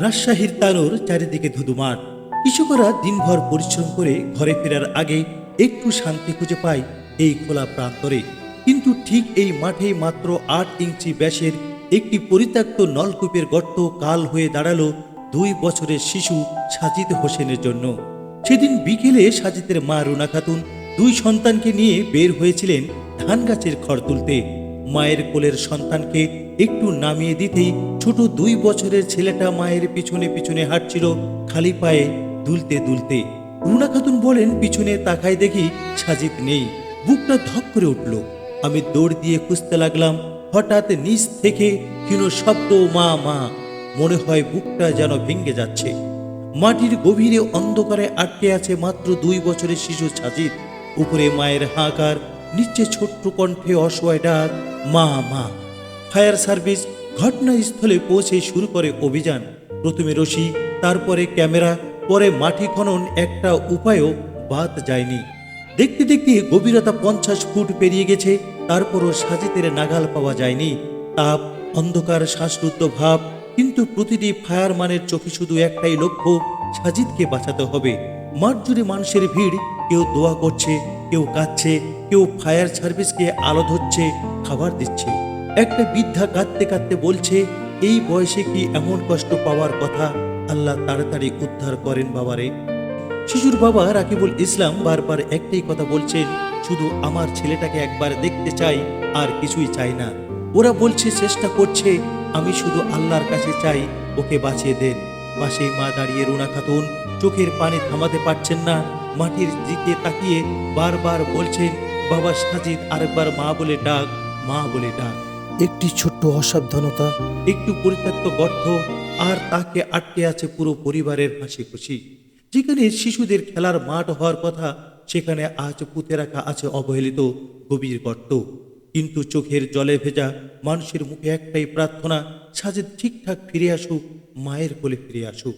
রাজশাহীর তানোর চারিদিকে ধুধুমার। কৃষকরা দিনভর পরিশ্রম করে ঘরে ফেরার আগে একটু শান্তি খুঁজে পায় এই খোলা প্রান্তরে। কিন্তু ঠিক এই মাঠে মাত্র আট ইঞ্চি ব্যাসের একটি পরিত্যক্ত নলকূপের গর্ত কাল হয়ে দাঁড়াল দুই বছরের শিশু সাজিদ হোসেনের জন্য। সেদিন বিকেলে সাজিদের মা রুনা খাতুন দুই সন্তানকে নিয়ে বের হয়েছিলেন ধান গাছের খড় তুলতে। মায়ের কোলের সন্তানকে একটু নামিয়ে দিতেই ছোট দুই বছরের ছেলেটা মায়ের পিছনে পিছনে হাঁটছিল খালি পায়ে দুলতে দুলতে। রুনা খাতুন বলেন, পিছনে তাকায় দেখি সাজিদ নেই। বুকটা ধক করে উঠল। আমি দৌড় দিয়ে খুঁজতে লাগলাম। হঠাৎ নিচ থেকে ক্ষীণ শব্দ, মা মা, মনে হয় বুকটা যেন ভেঙে যাচ্ছে। মাটির গভীরে অন্ধকারে আটকে আছে মাত্র দুই বছরের শিশু সাজিদ। উপরে মায়ের হাঁকার নিচে ছোট্ট কণ্ঠে অসহায় ডাক, মা মা। ফায়ার সার্ভিস ঘটনাস্থলে পৌঁছে শুরু করে অভিযান। প্রথমে রশি, তারপরে ক্যামেরা, পরে মাটি খনন একটা উপায়ও বাদ যায়নি। দেখতে দেখতে গভীরতা পঞ্চাশ ফুট পেরিয়ে গেছে, তারপরও সাজিতের নাগাল পাওয়া যায়নি। তাপ, অন্ধকার, শ্বাসরুদ্ধ ভাব, কিন্তু প্রতিটি ফায়ারম্যানের চোখে শুধু একটাই লক্ষ্য, সাজিদকে বাঁচাতে হবে। মাঠ জুড়ে মানুষের ভিড়, কেউ দোয়া করছে কেউ কাঁদছে, কেউ ফায়ার সার্ভিসকে আলো ধরছে, খাবার দিচ্ছে। একটা বৃদ্ধা কাঁদতে কাঁদতে বলছে, এই বয়সে কি এমন কষ্ট পাওয়ার কথা? আল্লাহ তাড়াতাড়ি উদ্ধার করেন বাবারে। শিশুর বাবা রাকিবুল ইসলাম বারবার একটাই কথা বলছেন, শুধু আমার ছেলেটাকে একবার দেখতে চাই, আর কিছুই চাই না। ওরা বলছে, চেষ্টা করছে, আমি শুধু আল্লাহর কাছে চাই, ওকে বাঁচিয়ে দেন। পাশে মা দাঁড়িয়ে রুনা খাতুন চোখের পানি থামাতে পারছেন না মাটির দিকে তাকিয়ে বারবার বলছেন বাবা সাজিদ আরেকবার মা বলে ডাক মা বলে ডাক। একটি ছোট্ট অসাবধানতা একটু পরিত্যক্ত গর্ত আর তাকে আটকে আছে পুরো পরিবারের হাসি খুশি যেখানে শিশুদের খেলার মাঠ হওয়ার কথা সেখানে আজ পুঁতে রাখা আছে অবহেলিত গভীর গর্ত। কিন্তু চোখের জলে ভেজা মানুষের মুখে একটাই প্রার্থনা সাজেদ ঠিকঠাক ফিরে আসুক মায়ের কোলে ফিরে আসুক।